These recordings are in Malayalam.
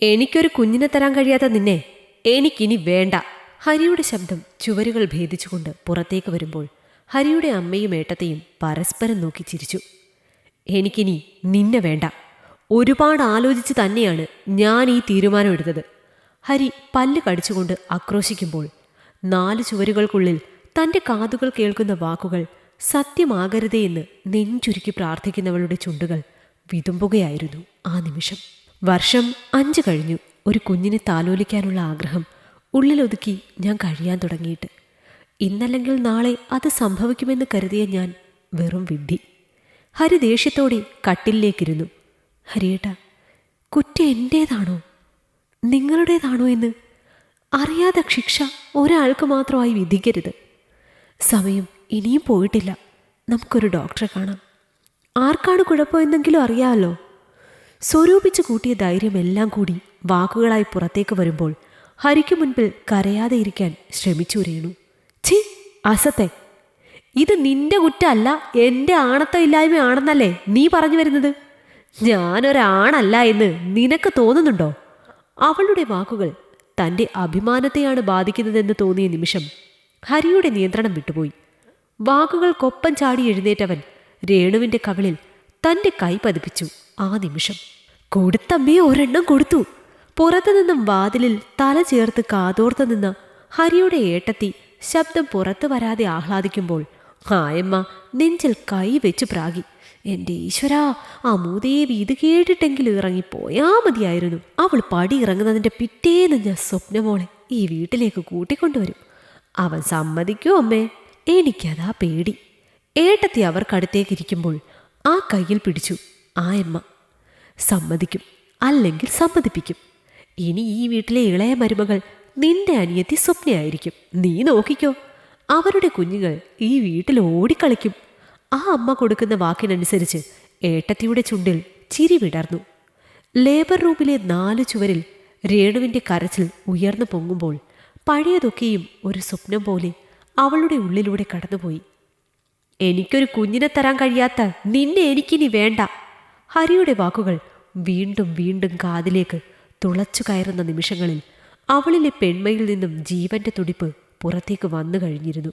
എനിക്കൊരു കുഞ്ഞിനെ തരാൻ കഴിയാത്ത നിന്നെ എനിക്കിനി വേണ്ട. ഹരിയുടെ ശബ്ദം ചുവരുകൾ ഭേദിച്ചുകൊണ്ട് പുറത്തേക്ക് വരുമ്പോൾ ഹരിയുടെ അമ്മയും ഏട്ടത്തെയും പരസ്പരം നോക്കി ചിരിച്ചു. എനിക്കിനി നിന്നെ വേണ്ട. ഒരുപാട് ആലോചിച്ച് തന്നെയാണ് ഞാൻ ഈ തീരുമാനം എടുത്തത്. ഹരി പല്ല് കടിച്ചുകൊണ്ട് ആക്രോശിക്കുമ്പോൾ നാല് ചുവരുകൾക്കുള്ളിൽ തന്റെ കാതുകൾ കേൾക്കുന്ന വാക്കുകൾ സത്യമാകരുതേ എന്ന് നെഞ്ചുരുക്കി പ്രാർത്ഥിക്കുന്നവളുടെ ചുണ്ടുകൾ വിതുമ്പുകയായിരുന്നു ആ നിമിഷം. വർഷം അഞ്ച് കഴിഞ്ഞു ഒരു കുഞ്ഞിനെ താലോലിക്കാനുള്ള ആഗ്രഹം. ഉള്ളിലൊതുക്കി ഞാൻ കഴിയാൻ തുടങ്ങിയിട്ട്. ഇന്നല്ലെങ്കിൽ നാളെ അത് സംഭവിക്കുമെന്ന് കരുതിയ ഞാൻ വെറും വിഡ്ഢി. ഹരി ദേഷ്യത്തോടെ കട്ടിലിലേക്കിരുന്നു. ഹരിയേട്ട കുറ്റ എന്റേതാണോ നിങ്ങളുടേതാണോ എന്ന്? അറിയാതെ ശിക്ഷ ഒരാൾക്ക് മാത്രമായി വിധിക്കരുത്. സമയം ഇനിയും പോയിട്ടില്ല. നമുക്കൊരു ഡോക്ടറെ കാണാം. ആർക്കാണ് കുഴപ്പമെന്നെങ്കിലും അറിയാമല്ലോ സ്വരൂപിച്ചു കൂട്ടിയ ധൈര്യമെല്ലാം കൂടി വാക്കുകളായി പുറത്തേക്ക് വരുമ്പോൾ ഹരിക്ക് മുൻപിൽ കരയാതെ ഇരിക്കാൻ ശ്രമിച്ചു രേണു. ഛീ അസത്തെ ഇത് നിന്റെ കുറ്റമല്ല എന്റെ ആണത്തം ഇല്ലായ്മയാണെന്നല്ലേ നീ പറഞ്ഞു വരുന്നത്? ഞാനൊരാണല്ല എന്ന് നിനക്ക് തോന്നുന്നുണ്ടോ? അവളുടെ വാക്കുകൾ തന്റെ അഭിമാനത്തെയാണ് ബാധിക്കുന്നതെന്ന് തോന്നിയ നിമിഷം ഹരിയുടെ നിയന്ത്രണം വിട്ടുപോയി. വാക്കുകൾക്കൊപ്പം ചാടി എഴുന്നേറ്റവൻ രേണുവിന്റെ കവിളിൽ തന്റെ കൈ പതിപ്പിച്ചു. ആ നിമിഷം കൊടുത്തമ്മയെ ഒരെണ്ണം കൊടുത്തു. പുറത്തു നിന്നും വാതിലിൽ തല ചേർത്ത് കാതോർത്ത് നിന്ന് ഹരിയുടെ ഏട്ടത്തി ശബ്ദം പുറത്തു വരാതെ ആഹ്ലാദിക്കുമ്പോൾ ഹായമ്മ നെഞ്ചിൽ കൈ വെച്ച് പ്രാകി എന്റെ ഈശ്വരാ ആ മൂദേവി ഇത് കേട്ടിട്ടെങ്കിലും ഇറങ്ങിപ്പോയാ മതിയായിരുന്നു. അവൾ പടി ഇറങ്ങുന്നതിന്റെ പിറ്റേന്ന് ഞാൻ സ്വപ്നമോളെ ഈ വീട്ടിലേക്ക് കൂട്ടിക്കൊണ്ടുവരും. അവൻ സമ്മതിക്കോ അമ്മേ എനിക്കതാ പേടി. ഏട്ടത്തി അവർക്കടുത്തേക്കിരിക്കുമ്പോൾ ആ കയ്യിൽ പിടിച്ചു. ആയമ്മ സമ്മതിക്കും അല്ലെങ്കിൽ സമ്മതിപ്പിക്കും. ഇനി ഈ വീട്ടിലെ ഇളയ മരുമകൾ നിന്റെ അനിയത്തി സ്വപ്നയായിരിക്കും. നീ നോക്കിക്കോ. അവരുടെ കുഞ്ഞുങ്ങൾ ഈ വീട്ടിൽ ഓടിക്കളിക്കും. ആ അമ്മ കൊടുക്കുന്ന വാക്കിനനുസരിച്ച് ഏട്ടത്തിയുടെ ചുണ്ടിൽ ചിരി വിടർന്നു. ലേബർ റൂമിലെ നാല് ചുവരിൽ രേണുവിന്റെ കരച്ചിൽ ഉയർന്നു പൊങ്ങുമ്പോൾ പഴയതൊക്കെയും ഒരു സ്വപ്നം പോലെ അവളുടെ ഉള്ളിലൂടെ കടന്നുപോയി. എനിക്കൊരു കുഞ്ഞിനെ തരാൻ കഴിയാത്ത നിന്നെ എനിക്കിനി വേണ്ട. ഹരിയുടെ വാക്കുകൾ വീണ്ടും വീണ്ടും കാതിലേക്ക് തുളച്ചു കയറുന്ന നിമിഷങ്ങളിൽ അവളിലെ പെൺമയിൽ നിന്നും ജീവന്റെ തുടിപ്പ് പുറത്തേക്ക് വന്നു കഴിഞ്ഞിരുന്നു.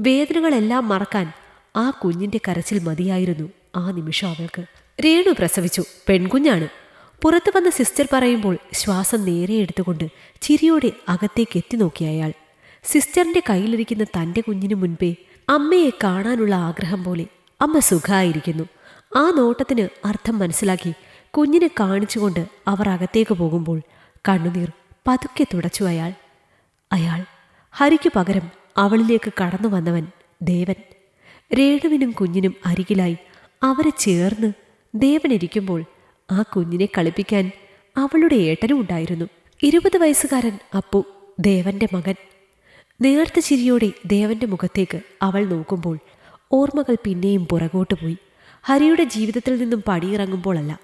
വേദനകളെല്ലാം മറക്കാൻ ആ കുഞ്ഞിന്റെ കരച്ചിൽ മതിയായിരുന്നു ആ നിമിഷം അവൾക്ക്. രേണു പ്രസവിച്ചു. പെൺകുഞ്ഞാണ്. പുറത്തു വന്ന സിസ്റ്റർ പറയുമ്പോൾ ശ്വാസം നേരെ എടുത്തുകൊണ്ട് ചിരിയോടെ അകത്തേക്ക് എത്തി നോക്കിയ അയാൾ. സിസ്റ്ററിന്റെ കയ്യിലിരിക്കുന്ന തന്റെ കുഞ്ഞിനു മുൻപേ അമ്മയെ കാണാനുള്ള ആഗ്രഹം പോലെ അമ്മ സുഖായിരിക്കുന്നു. ആ നോട്ടത്തിന് അർത്ഥം മനസ്സിലാക്കി കുഞ്ഞിനെ കാണിച്ചുകൊണ്ട് അവർ അകത്തേക്ക് പോകുമ്പോൾ കണ്ണുനീർ പതുക്കെ തുടച്ചു അയാൾ. അയാൾ ഹരിക്ക് പകരം അവളിലേക്ക് കടന്നു വന്നവൻ ദേവൻ. രേണുവിനും കുഞ്ഞിനും അരികിലായി അവരെ ചേർന്ന് ദേവൻ ഇരിക്കുമ്പോൾ ആ കുഞ്ഞിനെ കളിപ്പിക്കാൻ അവളുടെ ഏട്ടനും ഉണ്ടായിരുന്നു. ഇരുപത് വയസ്സുകാരൻ അപ്പു ദേവന്റെ മകൻ. നേർത്ത ചിരിയോടെ ദേവന്റെ മുഖത്തേക്ക് അവൾ നോക്കുമ്പോൾ ഓർമ്മകൾ പിന്നെയും പുറകോട്ട് പോയി. ഹരിയുടെ ജീവിതത്തിൽ നിന്നും പടിയിറങ്ങുമ്പോഴല്ല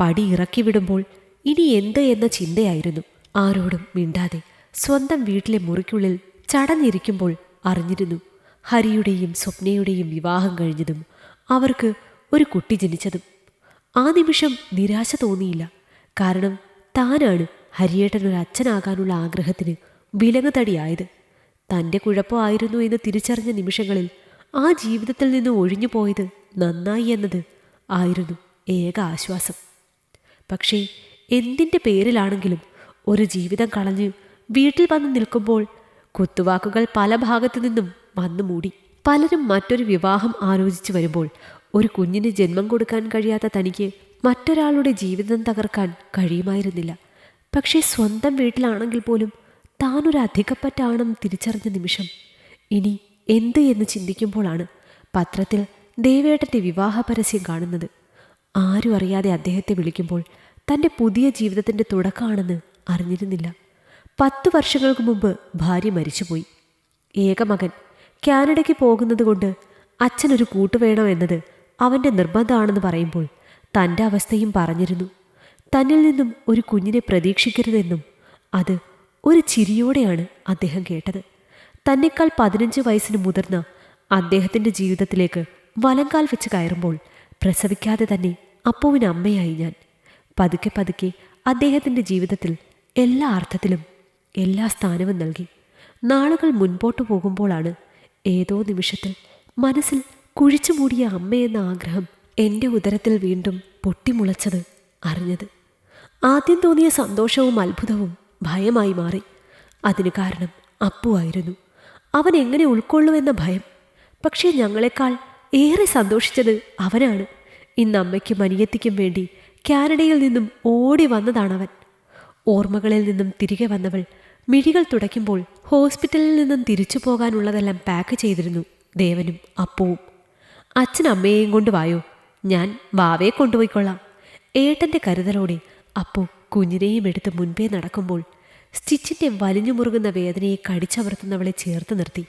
പടി ഇറക്കി വിടുമ്പോൾ ഇനി എന്ത് എന്ന ചിന്തയായിരുന്നു. ആരോടും മിണ്ടാതെ സ്വന്തം വീട്ടിലെ മുറിക്കുള്ളിൽ ചടഞ്ഞിരിക്കുമ്പോൾ അറിഞ്ഞിരുന്നു. ഹരിയുടെയും സ്വപ്നയുടെയും വിവാഹം കഴിഞ്ഞതും അവർക്ക് ഒരു കുട്ടി ജനിച്ചതും. ആ നിമിഷം നിരാശ തോന്നിയില്ല. കാരണം താനാണ് ഹരിയേട്ടനൊരു അച്ഛനാകാനുള്ള ആഗ്രഹത്തിന് വിലങ്ങുതടിയായത് തന്റെ കുഴപ്പമായിരുന്നു എന്ന് തിരിച്ചറിഞ്ഞ നിമിഷങ്ങളിൽ ആ ജീവിതത്തിൽ നിന്ന് ഒഴിഞ്ഞു പോയത് നന്നായി എന്നത് ആയിരുന്നു ഏക ആശ്വാസം. പക്ഷേ എന്തിന്റെ പേരിലാണെങ്കിലും ഒരു ജീവിതം കളഞ്ഞ് വീട്ടിൽ വന്ന് നിൽക്കുമ്പോൾ കുത്തുവാക്കുകൾ പല ഭാഗത്തു നിന്നും വന്നു മൂടി. പലരും മറ്റൊരു വിവാഹം ആലോചിച്ചു വരുമ്പോൾ ഒരു കുഞ്ഞിന് ജന്മം കൊടുക്കാൻ കഴിയാത്ത തനിക്ക് മറ്റൊരാളുടെ ജീവിതം തകർക്കാൻ കഴിയുമായിരുന്നില്ല. പക്ഷേ സ്വന്തം വീട്ടിലാണെങ്കിൽ പോലും താനൊരു അധികപ്പറ്റാണെന്ന് തിരിച്ചറിഞ്ഞ നിമിഷം. ഇനി എന്ത് എന്ന് ചിന്തിക്കുമ്പോഴാണ് പത്രത്തിൽ ദേവേട്ടന്റെ വിവാഹ പരസ്യം കാണുന്നത്. ആരും അറിയാതെ അദ്ദേഹത്തെ വിളിക്കുമ്പോൾ തന്റെ പുതിയ ജീവിതത്തിന്റെ തുടക്കമാണെന്ന് അറിഞ്ഞിരുന്നില്ല. പത്തു വർഷങ്ങൾക്ക് മുമ്പ് ഭാര്യ മരിച്ചുപോയി. ഏകമകൻ കാനഡയ്ക്ക് പോകുന്നത് കൊണ്ട് അച്ഛനൊരു കൂട്ടു വേണം എന്നത് അവന്റെ നിർബന്ധമാണെന്ന് പറയുമ്പോൾ തന്റെ അവസ്ഥയും പറഞ്ഞിരുന്നു. തന്നിൽ നിന്നും ഒരു കുഞ്ഞിനെ പ്രതീക്ഷിക്കരുതെന്നും അത് ഒരു ചിരിയോടെയാണ് അദ്ദേഹം കേട്ടത്. തന്നെക്കാൾ പതിനഞ്ച് വയസ്സിന് മുതിർന്ന അദ്ദേഹത്തിന്റെ ജീവിതത്തിലേക്ക് വലങ്കാൽ വെച്ച് കയറുമ്പോൾ പ്രസവിക്കാതെ തന്നെ അപ്പുവിന് അമ്മയായി ഞാൻ. പതുക്കെ പതുക്കെ അദ്ദേഹത്തിന്റെ ജീവിതത്തിൽ എല്ലാ അർത്ഥത്തിലും എല്ലാ സ്ഥാനവും നൽകി. നാളുകൾ മുൻപോട്ട് പോകുമ്പോഴാണ് ഏതോ നിമിഷത്തിൽ മനസ്സിൽ കുഴിച്ചു മൂടിയ അമ്മയെന്ന ആഗ്രഹം എന്റെ ഉദരത്തിൽ വീണ്ടും പൊട്ടിമുളച്ചത് അറിഞ്ഞത്. ആദ്യം തോന്നിയ സന്തോഷവും അത്ഭുതവും ഭയമായി മാറി. അതിന് കാരണം അപ്പുവായിരുന്നു അവൻ എങ്ങനെ ഉൾക്കൊള്ളുമെന്ന ഭയം. പക്ഷേ ഞങ്ങളെക്കാൾ ഏറെ സന്തോഷിച്ചത് അവനാണ്. ഇന്ന് അമ്മയ്ക്കും അനിയത്തിക്കും വേണ്ടി കാനഡയിൽ നിന്നും ഓടി വന്നതാണവൻ. ഓർമ്മകളിൽ നിന്നും തിരികെ വന്നവൾ മിഴികൾ തുടയ്ക്കുമ്പോൾ ഹോസ്പിറ്റലിൽ നിന്നും തിരിച്ചു പോകാനുള്ളതെല്ലാം പാക്ക് ചെയ്തിരുന്നു ദേവനും അപ്പുവും. അച്ഛൻ അമ്മയെയും കൊണ്ട് വായോ ഞാൻ വാവയെ കൊണ്ടുപോയിക്കൊള്ളാം. ഏട്ടന്റെ കരുതലോടെ അപ്പു കുഞ്ഞിനെയും എടുത്ത് മുൻപേ നടക്കുമ്പോൾ സ്റ്റിച്ചിന്റെ വലിഞ്ഞു മുറുകുന്ന വേദനയെ കടിച്ചമർത്തുന്നവളെ ചേർത്ത് നിർത്തി.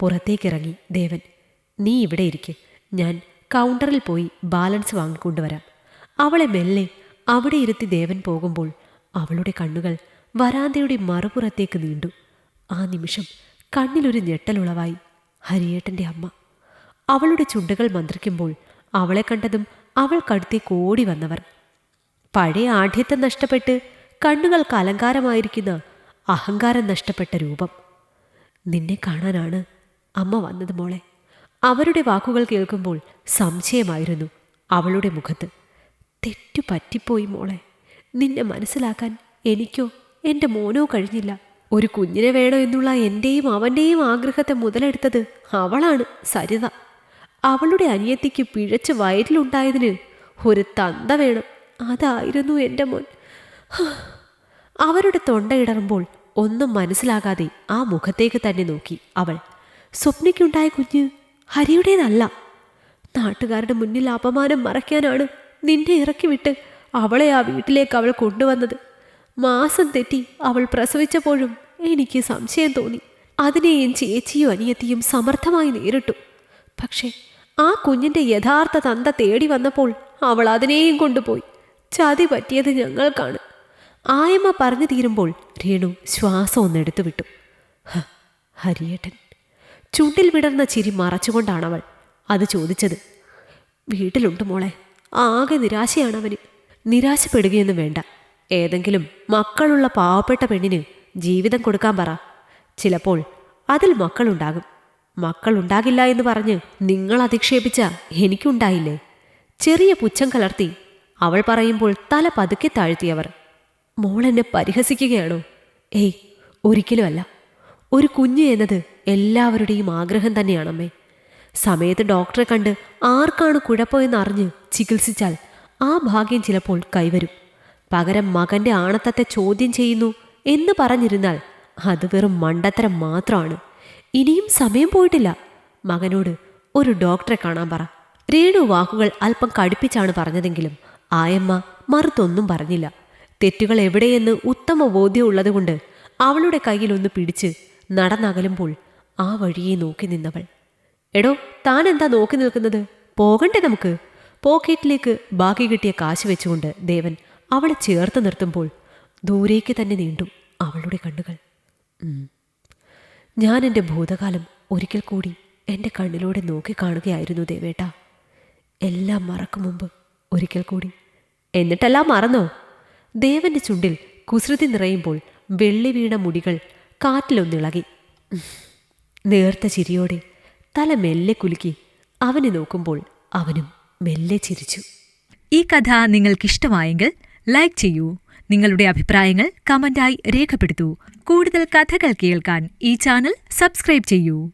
പുറത്തേക്കിറങ്ങി ദേവൻ. നീ ഇവിടെ ഇരിക്കെ. ഞാൻ കൗണ്ടറിൽ പോയി ബാലൻസ് വാങ്ങിക്കൊണ്ടുവരാം. അവളെ മെല്ലെ അവിടെ ഇരുത്തി ദേവൻ പോകുമ്പോൾ അവളുടെ കണ്ണുകൾ വരാന്തയുടെ മറുപുറത്തേക്ക് നീണ്ടു. ആ നിമിഷം കണ്ണിലൊരു ഞെട്ടലുളവായി ഹരിയേട്ടന്റെ അമ്മ. അവളുടെ ചുണ്ടുകൾ മന്ത്രിക്കുമ്പോൾ അവളെ കണ്ടതും അവൾക്കടുത്തേക്ക് ഓടി വന്നവർ. പഴയ ആഢ്യത്വം നഷ്ടപ്പെട്ട് കണ്ണുകൾക്ക് അലങ്കാരമായിരിക്കുന്ന അഹങ്കാരം നഷ്ടപ്പെട്ട രൂപം. നിന്നെ കാണാനാണ് അമ്മ വന്നത് മോളെ. അവരുടെ വാക്കുകൾ കേൾക്കുമ്പോൾ സംശയമായിരുന്നു അവളുടെ മുഖത്ത്. തെറ്റു പറ്റിപ്പോയി മോളെ. നിന്നെ മനസ്സിലാക്കാൻ എനിക്കോ എന്റെ മോനോ കഴിഞ്ഞില്ല. ഒരു കുഞ്ഞിനെ വേണോ എന്നുള്ള എന്റെയും അവന്റെയും ആഗ്രഹത്തെ മുതലെടുത്തത് അവളാണ് സരിത. അവളുടെ അനിയത്തിക്ക് പിഴച്ച് വയറ്റിലുണ്ടായതിന് ഒരു തന്ത വേണം. അതായിരുന്നു എന്റെ മോൻ. അവരുടെ തൊണ്ടയിടറുമ്പോൾ ഒന്നും മനസ്സിലാകാതെ ആ മുഖത്തേക്ക് തന്നെ നോക്കി അവൾ. സ്വപ്നയ്ക്കുണ്ടായ കുഞ്ഞ് ഹരിയുടേതല്ല. നാട്ടുകാരുടെ മുന്നിൽ അപമാനം മറയ്ക്കാനാണ് നിന്നെ ഇറക്കി വിട്ട് അവളെ ആ വീട്ടിലേക്ക് അവൾ കൊണ്ടുവന്നത്. മാസം തെറ്റി അവൾ പ്രസവിച്ചപ്പോഴും എനിക്ക് സംശയം തോന്നി. അതിനെയും ചേച്ചിയും അനിയത്തിയും സമർത്ഥമായി നേരിട്ടു. പക്ഷേ ആ കുഞ്ഞിന്റെ യഥാർത്ഥ തന്ത തേടി വന്നപ്പോൾ അവൾ അതിനെയും കൊണ്ടുപോയി. ചതി പറ്റിയത് ഞങ്ങൾക്കാണ്. ആയമ്മ പറഞ്ഞു തീരുമ്പോൾ രേണു ശ്വാസം ഒന്നെടുത്തു വിട്ടു ഹരിയേട്ടൻ. ചുണ്ടിൽ വിടർന്ന ചിരി മറച്ചുകൊണ്ടാണ് അവൾ അത് ചോദിച്ചത്. വീട്ടിലുണ്ട് മോളെ. ആകെ നിരാശയാണവന്. നിരാശപ്പെടുകയൊന്നും വേണ്ട. ഏതെങ്കിലും മക്കളുള്ള പാവപ്പെട്ട പെണ്ണിന് ജീവിതം കൊടുക്കാൻ പറ. ചിലപ്പോൾ അതിൽ മക്കളുണ്ടാകും. മക്കളുണ്ടാകില്ല എന്ന് പറഞ്ഞ് നിങ്ങൾ അധിക്ഷേപിച്ച എനിക്കുണ്ടായില്ലേ? ചെറിയ പുച്ഛം കലർത്തി അവൾ പറയുമ്പോൾ തല പതുക്കെ താഴ്ത്തിയവർ. മോൾ എന്നെ പരിഹസിക്കുകയാണോ? ഏയ് ഒരിക്കലുമല്ല. ഒരു കുഞ്ഞ് എന്നത് എല്ലാവരുടെയും ആഗ്രഹം തന്നെയാണമ്മേ സമയത്ത് ഡോക്ടറെ കണ്ട് ആർക്കാണ് കുഴപ്പമെന്ന് അറിഞ്ഞ് ചികിത്സിച്ചാൽ ആ ഭാഗ്യം ചിലപ്പോൾ കൈവരും. പകരം മകന്റെ ആണത്തത്തെ ചോദ്യം ചെയ്യുന്നു എന്ന് പറഞ്ഞിരുന്നാൽ അത് വെറും മണ്ടത്തരം മാത്രമാണ്. ഇനിയും സമയം പോയിട്ടില്ല. മകനോട് ഒരു ഡോക്ടറെ കാണാൻ പറ. രേണു വാക്കുകൾ അല്പം കടുപ്പിച്ചാണ് പറഞ്ഞതെങ്കിലും ആയമ്മ മറുത്തൊന്നും പറഞ്ഞില്ല. തെറ്റുകൾ എവിടെയെന്ന് ഉത്തമ ബോധ്യമുള്ളതുകൊണ്ട് അവളുടെ കയ്യിലൊന്ന് പിടിച്ച് നടന്നകലുമ്പോൾ ആ വഴിയെ നോക്കി നിന്നവൾ. എടോ താൻ എന്താ നോക്കി നിൽക്കുന്നത്? പോകണ്ടേ നമുക്ക്? പോക്കറ്റിലേക്ക് ബാക്കി കിട്ടിയ കാശ് വെച്ചുകൊണ്ട് ദേവൻ അവളെ ചേർത്ത് നിർത്തുമ്പോൾ ദൂരേക്ക് തന്നെ നീണ്ടും അവളുടെ കണ്ണുകൾ. ഞാൻ എന്റെ ഭൂതകാലം ഒരിക്കൽ കൂടി എന്റെ കണ്ണിലൂടെ നോക്കിക്കാണുകയായിരുന്നു ദേവേട്ട. എല്ലാം മറക്കും മുമ്പ് ഒരിക്കൽ കൂടി. എന്നിട്ടെല്ലാം മറന്നോ? ദേവന്റെ ചുണ്ടിൽ കുസൃതി നിറയുമ്പോൾ വെള്ളി വീണ മുടികൾ കാറ്റിലൊന്നിളകി. നേർത്ത ചിരിയോടെ തല മെല്ലെ കുലുക്കി അവനെ നോക്കുമ്പോൾ അവനും മെല്ലെ ചിരിച്ചു. ഈ കഥ നിങ്ങൾക്കിഷ്ടമായെങ്കിൽ ലൈക്ക് ചെയ്യൂ. നിങ്ങളുടെ അഭിപ്രായങ്ങൾ കമന്റായി രേഖപ്പെടുത്തൂ. കൂടുതൽ കഥകൾ കേൾക്കാൻ ഈ ചാനൽ സബ്സ്ക്രൈബ് ചെയ്യൂ.